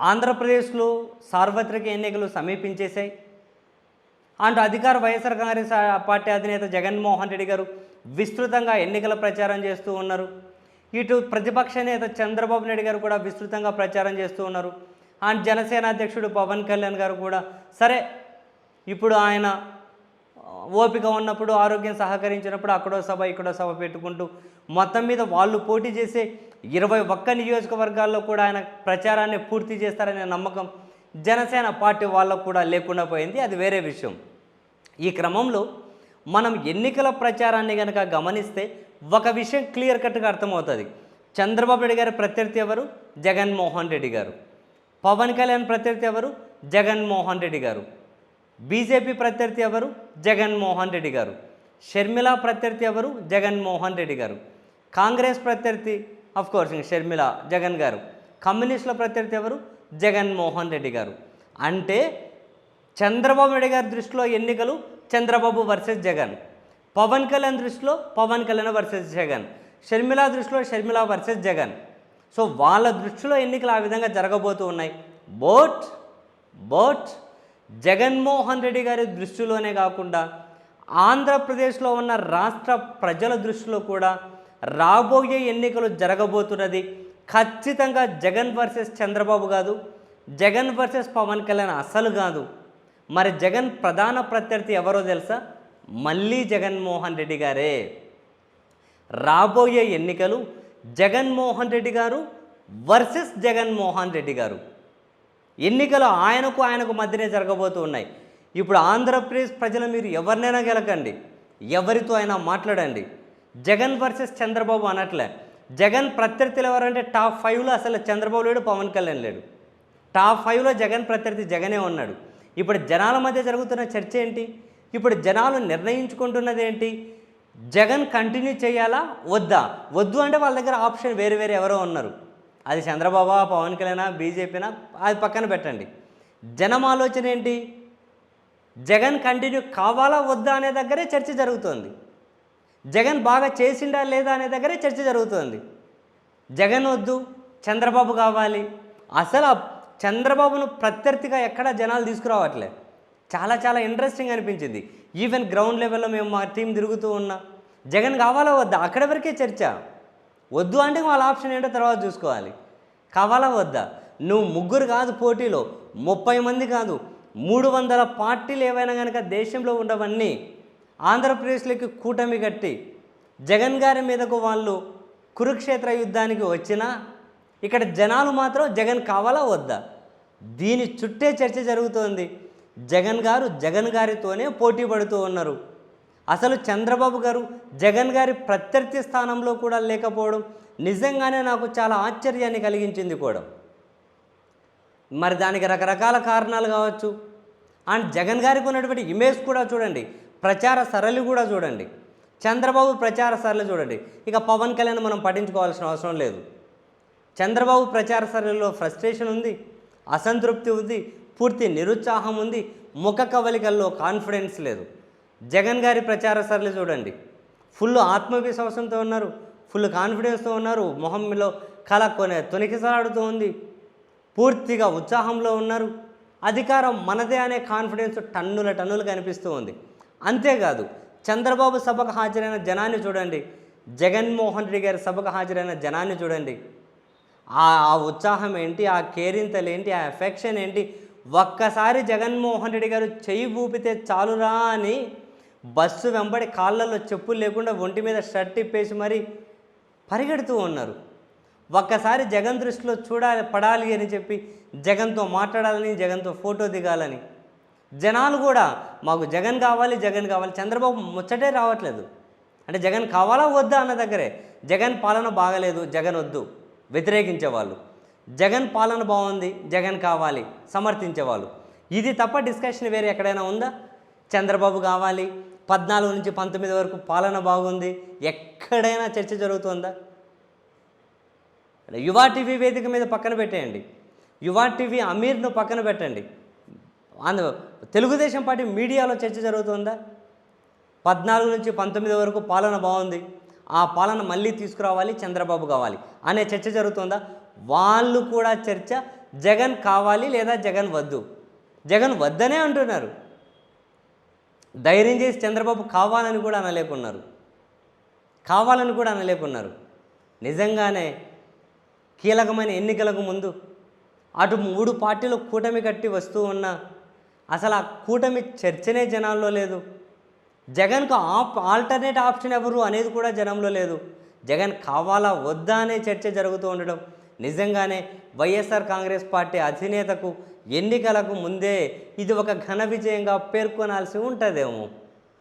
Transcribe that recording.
ఆంధ్రప్రదేశ్లో సార్వత్రిక ఎన్నికలు సమీపించేశాయి. అండ్ అధికార వైఎస్ఆర్ కాంగ్రెస్ పార్టీ అధినేత జగన్మోహన్ రెడ్డి గారు విస్తృతంగా ఎన్నికల ప్రచారం చేస్తూ ఉన్నారు. ఇటు ప్రతిపక్ష నేత చంద్రబాబు నాయుడు గారు కూడా విస్తృతంగా ప్రచారం చేస్తూ ఉన్నారు. అండ్ జనసేన అధ్యక్షుడు పవన్ కళ్యాణ్ గారు కూడా సరే ఇప్పుడు ఆయన ఓపిక ఉన్నప్పుడు ఆరోగ్యం సహకరించినప్పుడు అక్కడో సభ ఇక్కడో సభ పెట్టుకుంటూ మొత్తం మీద వాళ్ళు పోటీ చేసే ఇరవై ఒక్క నియోజకవర్గాల్లో కూడా ఆయన ప్రచారాన్ని పూర్తి చేస్తారనే నమ్మకం జనసేన పార్టీ వాళ్ళకు కూడా లేకుండా పోయింది. అది వేరే విషయం. ఈ క్రమంలో మనం ఎన్నికల ప్రచారాన్ని కనుక గమనిస్తే ఒక విషయం క్లియర్ కట్గా అర్థమవుతుంది. చంద్రబాబు నాయుడు గారి ప్రత్యర్థి ఎవరు? జగన్మోహన్ రెడ్డి గారు. పవన్ కళ్యాణ్ ప్రత్యర్థి ఎవరు? జగన్మోహన్ రెడ్డి గారు. బీజేపీ ప్రత్యర్థి ఎవరు? జగన్మోహన్ రెడ్డి గారు. షర్మిల ప్రత్యర్థి ఎవరు? జగన్మోహన్ రెడ్డి గారు. కాంగ్రెస్ ప్రత్యర్థి అఫ్ కోర్స్ ఇంక షర్మిల జగన్ గారు. కమ్యూనిస్టుల ప్రత్యర్థి ఎవరు? జగన్మోహన్ రెడ్డి గారు. అంటే చంద్రబాబు నాయుడు గారి దృష్టిలో ఎన్నికలు చంద్రబాబు వర్సెస్ జగన్. పవన్ కళ్యాణ్ దృష్టిలో పవన్ కళ్యాణ్ వర్సెస్ జగన్. షర్మిల దృష్టిలో షర్మిల వర్సెస్ జగన్. సో వాళ్ళ దృష్టిలో ఎన్నికలు ఆ విధంగా జరగబోతూ ఉన్నాయి. Boat boat. జగన్మోహన్ రెడ్డి గారి దృష్టిలోనే కాకుండా ఆంధ్రప్రదేశ్లో ఉన్న రాష్ట్ర ప్రజల దృష్టిలో కూడా రాబోయే ఎన్నికలు జరగబోతున్నది ఖచ్చితంగా జగన్ వర్సెస్ చంద్రబాబు కాదు జగన్ వర్సెస్ పవన్ కళ్యాణ్ అసలు కాదు. మరి జగన్ ప్రధాన ప్రత్యర్థి ఎవరో తెలుసా? మళ్ళీ జగన్మోహన్ రెడ్డి గారే. రాబోయే ఎన్నికలు జగన్మోహన్ రెడ్డి గారు వర్సెస్ జగన్మోహన్ రెడ్డి గారు. ఎన్నికలు ఆయనకు ఆయనకు మధ్యనే జరగబోతూ ఉన్నాయి. ఇప్పుడు ఆంధ్రప్రదేశ్ ప్రజలు మీరు ఎవరినైనా గెలకండి. ఎవరితో అయినా మాట్లాడండి. జగన్ వర్సెస్ చంద్రబాబు అనట్లే. జగన్ ప్రత్యర్థులు ఎవరంటే టాప్ ఫైవ్లో అసలు చంద్రబాబు లేడు పవన్ కళ్యాణ్ లేడు. టాప్ ఫైవ్లో జగన్ ప్రత్యర్థి జగనే ఉన్నాడు. ఇప్పుడు జనాల మధ్య జరుగుతున్న చర్చ ఏంటి? ఇప్పుడు జనాలు నిర్ణయించుకుంటున్నది ఏంటి? జగన్ కంటిన్యూ చేయాలా? వద్దా? వద్దు అంటే వాళ్ళ దగ్గర ఆప్షన్ వేరే వేరే ఎవరో ఉన్నారు. అది చంద్రబాబు పవన్ కళ్యాణ్ బీజేపీనా? అది పక్కన పెట్టండి. జనం ఆలోచన ఏంటి? జగన్ కంటిన్యూ కావాలా వద్దా అనే దగ్గరే చర్చ జరుగుతోంది. జగన్ బాగా చేసిండా లేదా అనే దగ్గరే చర్చ జరుగుతోంది. జగన్ వద్దు చంద్రబాబు కావాలి. అసలు చంద్రబాబును ప్రత్యర్థిగా ఎక్కడా జనాలు తీసుకురావట్లే. చాలా చాలా ఇంట్రెస్టింగ్ అనిపించింది. ఈవెన్ గ్రౌండ్ లెవెల్లో మేము మా టీం తిరుగుతూ ఉన్నా. జగన్ కావాలా వద్దా? అక్కడ వరకే చర్చ. వద్దు అంటే వాళ్ళ ఆప్షన్ ఏంటో తర్వాత చూసుకోవాలి. కావాలా వద్దా? నువ్వు ముగ్గురు కాదు పోటీలో ముప్పై మంది కాదు మూడు వందల పార్టీలు ఏవైనా కనుక దేశంలో ఉండవన్నీ ఆంధ్రప్రదేశ్లోకి కూటమి కట్టి జగన్ గారి మీదకు వాళ్ళు కురుక్షేత్ర యుద్ధానికి వచ్చినా ఇక్కడ జనాలు మాత్రం జగన్ కావాలా వద్దా? దీని చుట్టే చర్చ జరుగుతోంది. జగన్ గారు జగన్ గారితోనే పోటీ పడుతూ ఉన్నారు. అసలు చంద్రబాబు గారు జగన్ గారి ప్రత్యర్థి స్థానంలో కూడా లేకపోవడం నిజంగానే నాకు చాలా ఆశ్చర్యాన్ని కలిగించింది కూడా. మరి దానికి రకరకాల కారణాలు కావచ్చు. అండ్ జగన్ గారికి ఉన్నటువంటి ఇమేజ్ కూడా చూడండి ప్రచార సరళి కూడా చూడండి. చంద్రబాబు ప్రచార సరళి చూడండి. ఇక పవన్ కళ్యాణ్ మనం పట్టించుకోవాల్సిన అవసరం లేదు. చంద్రబాబు ప్రచార సరళిలో ఫ్రస్ట్రేషన్ ఉంది అసంతృప్తి ఉంది పూర్తి నిరుత్సాహం ఉంది ముఖ కవలికల్లో కాన్ఫిడెన్స్ లేదు. జగన్ గారి ప్రచార సరళి చూడండి. ఫుల్ ఆత్మవిశ్వాసంతో ఉన్నారు ఫుల్ కాన్ఫిడెన్స్తో ఉన్నారు మొహంలో కళ కొనే తొనికిసలాడుతూ ఉంది. పూర్తిగా ఉత్సాహంలో ఉన్నారు. అధికారం మనదే అనే కాన్ఫిడెన్స్ టన్నుల టన్నులు కనిపిస్తూ ఉంది. అంతేకాదు చంద్రబాబు సభకు హాజరైన జనాన్ని చూడండి. జగన్మోహన్ రెడ్డి గారి సభకు హాజరైన జనాన్ని చూడండి. ఆ ఉత్సాహం ఏంటి ఆ కేరింతలు ఏంటి ఆ ఎఫెక్షన్ ఏంటి? ఒక్కసారి జగన్మోహన్ రెడ్డి గారు చెయ్యి ఊపితే చాలురా అని బస్సు వెంబడి కాళ్ళల్లో చెప్పులు లేకుండా ఒంటి మీద షర్ట్ ఇప్పేసి మరీ పరిగెడుతూ ఉన్నారు. ఒక్కసారి జగన్ దృష్టిలో చూడాలి పడాలి అని చెప్పి జగన్తో మాట్లాడాలని జగన్తో ఫోటో దిగాలని. జనాలు కూడా మాకు జగన్ కావాలి జగన్ కావాలి చంద్రబాబు ముచ్చటే రావట్లేదు. అంటే జగన్ కావాలా వద్దా అన్న దగ్గరే జగన్ పాలన బాగలేదు జగన్ వద్దు వ్యతిరేకించేవాళ్ళు. జగన్ పాలన బాగుంది జగన్ కావాలి సమర్థించేవాళ్ళు. ఇది తప్ప డిస్కషన్ వేరే ఎక్కడైనా ఉందా? చంద్రబాబు కావాలి పద్నాలుగు నుంచి పంతొమ్మిది వరకు పాలన బాగుంది. ఎక్కడైనా చర్చ జరుగుతుందా? యువా టీవీ వేదిక మీద పక్కన పెట్టేయండి. యువా టీవీ అమీర్ను పక్కన పెట్టండి. ఆంధ్ర తెలుగుదేశం పార్టీ మీడియాలో చర్చ జరుగుతుందా? పద్నాలుగు నుంచి పంతొమ్మిది వరకు పాలన బాగుంది. ఆ పాలన మళ్ళీ తీసుకురావాలి చంద్రబాబు కావాలి అనే చర్చ జరుగుతుందా? వాళ్ళు కూడా చర్చ జగన్ కావాలి లేదా జగన్ వద్దు? జగన్ వద్దనే అంటున్నారు. ధైర్యం చేసి చంద్రబాబు కావాలని కూడా అనలేకున్నారు. కావాలని కూడా అనలేకున్నారు. నిజంగానే కీలకమైన ఎన్నికలకు ముందు అటు మూడు పార్టీలు కూటమి కట్టి వస్తూ ఉన్నా అసలు ఆ కూటమి చర్చనే జనాల్లో లేదు. జగన్కు ఆప్ ఆల్టర్నేట్ ఆప్షన్ ఎవరు అనేది కూడా జనంలో లేదు. జగన్ కావాలా వద్దా అనే చర్చ జరుగుతూ ఉండడం. నిజంగానే వైఎస్ఆర్ కాంగ్రెస్ పార్టీ అధినేతకు ఎన్నికలకు ముందే ఇది ఒక ఘన విజయంగా పేర్కొనాల్సి ఉంటుందేమో.